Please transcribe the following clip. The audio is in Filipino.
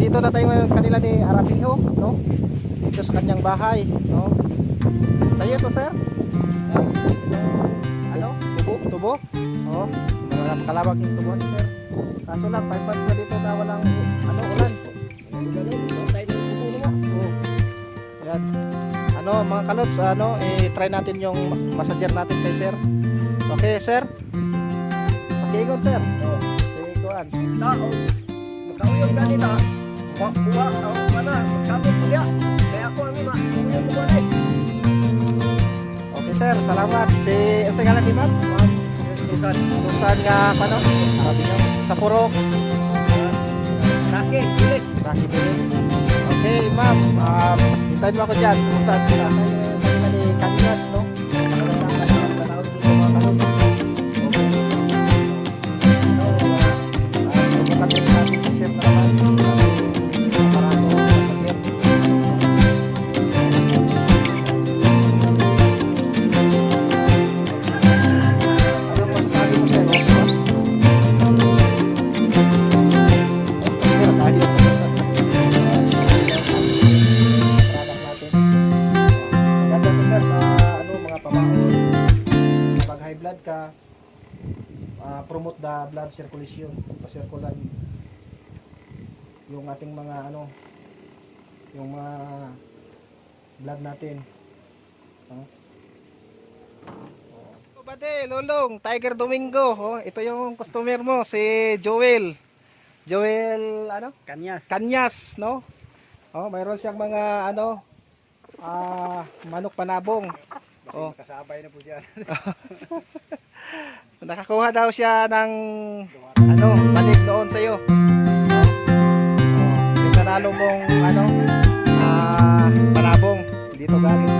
nandito na tayo ngayon kanila ni Arapiho, no? Dito sa kanyang bahay, no? Tayo to, sir? Ano? Tubo? Tubo? Oo. Mga kalawag yung tubo ni sir. Kaso lang, 5 months na dito na walang ano, ulan. Oo. Yan. Ano, mga kalots, ano, i-try natin yung massager natin kay sir. Okay, sir? Pakiingon, sir. Oo. Pakiingon. tao makauyon ka nila wa buwa ang mana magkabot niya kaya ako ang ima ko na Okay, sir. Salamat. Si, ang sa ngalan ni ma'am? Ma'am. Susan. Susan nga, ano? Sabi niyo. Sa Purok. sakit bilis Rocky Beans. Okay, ma'am. Um, hintayin mo ako dyan. Kumusta sila? Kanina ni Kanyas, no? Ano na Sir sa ano, mga pamahon. Pag high blood ka, ah, promote the blood circulation. Pa-circulan yung ating mga ano, yung mga blood natin. Oh. Oh. Bade, Lolong, Tiger Domingo. Oh, ito yung customer mo, si Joel. Joel, ano? kanyas Kanyas, no? Oh, mayroon siyang mga ano ah, manok panabong. Oh. Kasabay na po siya. Nakakuha daw siya ng ano, balik doon sa iyo. Oh, yung mong ano, ah, panabong dito galing